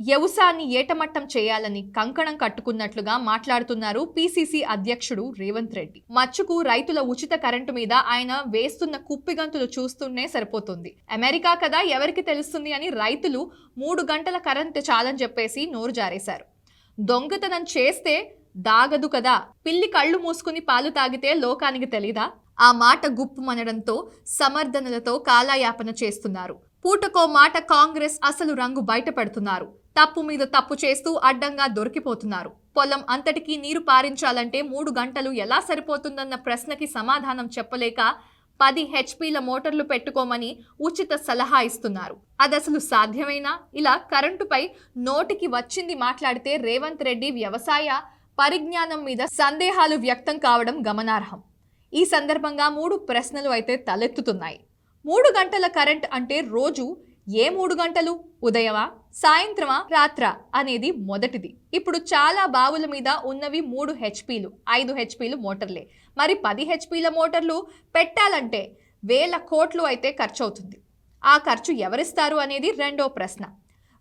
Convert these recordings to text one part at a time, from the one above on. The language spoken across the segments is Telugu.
వ్యవసాయాన్ని ఏటమట్టం చేయాలని కంకణం కట్టుకున్నట్లుగా మాట్లాడుతున్నారు పిసిసి అధ్యక్షుడు రేవంత్ రెడ్డి. మచ్చుకు రైతుల ఉచిత కరెంటు మీద ఆయన వేస్తున్న కుప్పిగంతులు చూస్తూనే సరిపోతుంది. అమెరికా కదా ఎవరికి తెలుస్తుంది అని రైతులు మూడు గంటల కరెంట్ చాలని చెప్పేసి నోరు జారేశారు. దొంగతనం చేస్తే దాగదు కదా. పిల్లి కళ్ళు మూసుకుని పాలు తాగితే లోకానికి తెలీదా? ఆ మాట గుప్పుమనడంతో సమర్థనలతో కాలయాపన చేస్తున్నారు. పూటకో మాట కాంగ్రెస్ అసలు రంగు బయటపెడుతున్నారు. తప్పు మీద తప్పు చేస్తూ అడ్డంగా దొరికిపోతున్నారు. పొలం అంతటికీ నీరు పారించాలంటే మూడు గంటలు ఎలా సరిపోతుందన్న ప్రశ్నకి సమాధానం చెప్పలేక పది హెచ్పీల మోటార్లు పెట్టుకోమని ఉచిత సలహా ఇస్తున్నారు. అది అసలు సాధ్యమేనా? ఇలా కరెంటుపై నోటికి వచ్చింది మాట్లాడితే రేవంత్ రెడ్డి వ్యవసాయ పరిజ్ఞానం మీద సందేహాలు వ్యక్తం కావడం గమనార్హం. ఈ సందర్భంగా మూడు ప్రశ్నలు అయితే తలెత్తుతున్నాయి. మూడు గంటల కరెంట్ అంటే రోజు ఏ మూడు గంటలు? ఉదయమా? సాయంత్రమా రాత్ర అనేది మొదటిది. ఇప్పుడు చాలా బావుల మీద ఉన్నవి మూడు హెచ్పీలు ఐదు హెచ్పీలు మోటార్లే. మరి పది హెచ్పీల మోటార్లు పెట్టాలంటే వేల కోట్లు అయితే ఖర్చు అవుతుంది ఆ ఖర్చు ఎవరిస్తారు అనేది రెండో ప్రశ్న.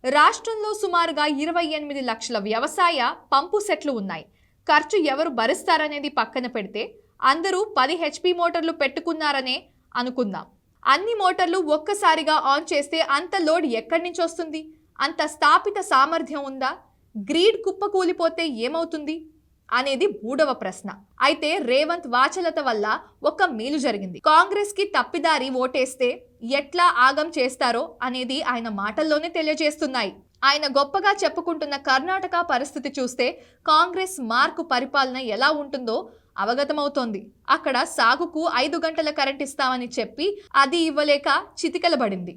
రాష్ట్రంలో సుమారుగా ఇరవై ఎనిమిది లక్షల వ్యవసాయ పంపు సెట్లు ఉన్నాయి. ఖర్చు ఎవరు భరిస్తారనేది పక్కన పెడితే అందరూ పది హెచ్పి మోటార్లు పెట్టుకున్నారనే అనుకుందాం. అన్ని మోటార్లు ఒక్కసారిగా ఆన్ చేస్తే అంత లోడ్ ఎక్కడి నుంచి వస్తుంది? అంత స్థాపిత సామర్థ్యం ఉందా? గ్రీడ్ కుప్పకూలిపోతే ఏమవుతుంది? అనేది మూడవ ప్రశ్న. అయితే రేవంత్ వాచలత వల్ల ఒక మేలు జరిగింది. కాంగ్రెస్కి తప్పిదారి ఓటేస్తే ఎట్లా ఆగం చేస్తారో అనేది ఆయన మాటల్లోనే తెలియజేస్తున్నాయి. ఆయన గొప్పగా చెప్పుకుంటున్న కర్ణాటక పరిస్థితి చూస్తే కాంగ్రెస్ మార్కు పరిపాలన ఎలా ఉంటుందో అవగతమవుతోంది. అక్కడ సాగుకు ఐదు గంటల కరెంట్ ఇస్తామని చెప్పి అది ఇవ్వలేక చితికలబడింది.